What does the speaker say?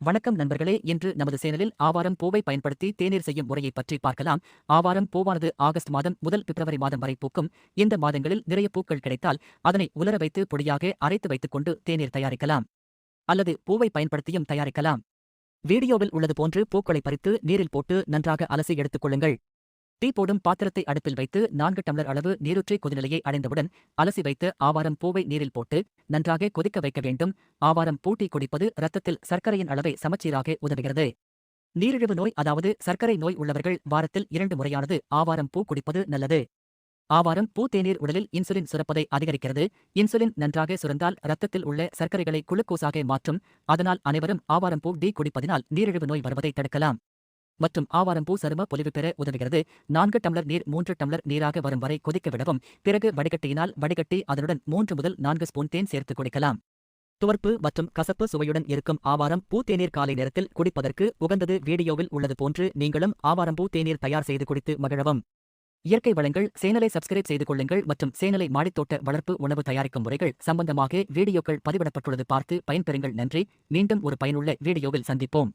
வணக்கம் நண்பர்களே. இன்று நமது சேனலில் ஆவாரம் பூவை பயன்படுத்தி தேநீர் செய்யும் முறையை பற்றி பார்க்கலாம். ஆவாரம் பூவானது ஆகஸ்ட் மாதம் முதல் பிப்ரவரி மாதம் வரை பூக்கும். இந்த மாதங்களில் நிறைய பூக்கள் கிடைத்தால் அதனை உலர வைத்து பொடியாக அரைத்து வைத்துக் கொண்டு தேநீர் தயாரிக்கலாம். அல்லது பூவை பயன்படுத்தியும் தயாரிக்கலாம். வீடியோவில் உள்ளது போன்று பூக்களை பறித்து நீரில் போட்டு நன்றாக அலசி எடுத்துக் கொள்ளுங்கள். டீ போடும் பாத்திரத்தை அடுப்பில் வைத்து நான்கு டம்ளர் அளவு நீரூற்றி கொதிநிலையை அடைந்தவுடன் அலசி வைத்து ஆவாரம் பூவை நீரில் போட்டு நன்றாக கொதிக்க வைக்க வேண்டும். ஆவாரம் பூட்டி குடிப்பது இரத்தத்தில் சர்க்கரையின் அளவை சமச்சீராக உதவுகிறது. நீரிழிவு நோய் அதாவது சர்க்கரை நோய் உள்ளவர்கள் வாரத்தில் இரண்டு முறையானது ஆவாரம் பூ குடிப்பது நல்லது. ஆவாரம் பூ தேநீர் உடலில் இன்சுலின் சுரப்பதை அதிகரிக்கிறது. இன்சுலின் நன்றாக சுரந்தால் இரத்தத்தில் உள்ள சர்க்கரைகளை குளுக்கோஸாக மாற்றும். அதனால் அனைவரும் ஆவாரம் பூ டீ குடிப்பதினால் நீரிழிவு நோய் வருவதை தடுக்கலாம். மற்றும் ஆவாரம்பூ சரும பொலிவு பெற உதவுகிறது. நான்கு டம்ளர் நீர் மூன்று டம்ளர் நீராக வரும் வரை கொதிக்க விடவும். பிறகு வடிகட்டியினால் வடிகட்டி அதனுடன் மூன்று முதல் நான்கு ஸ்பூன் தேன் சேர்த்து குடிக்கலாம். துவர்ப்பு மற்றும் கசப்பு சுவையுடன் இருக்கும் ஆவாரம் பூ தேநீர் காலை நேரத்தில் குடிப்பதற்கு உகந்தது வீடியோவில் உள்ளது போன்று நீங்களும் ஆவாரம்பூ தேநீர் தயார் செய்து குடித்து மகிழவும். இயற்கை வளங்கள் சேனலை சப்ஸ்கிரைப் செய்து கொள்ளுங்கள் மற்றும் சேனலை மாடித்தோட்ட வளர்ப்பு உணவு தயாரிக்கும் முறைகள் சம்பந்தமாக வீடியோக்கள் பதிவிடப்பட்டுள்ளது பார்த்து பயன்பெறுங்கள் நன்றி. மீண்டும் ஒரு பயனுள்ள வீடியோவில் சந்திப்போம்.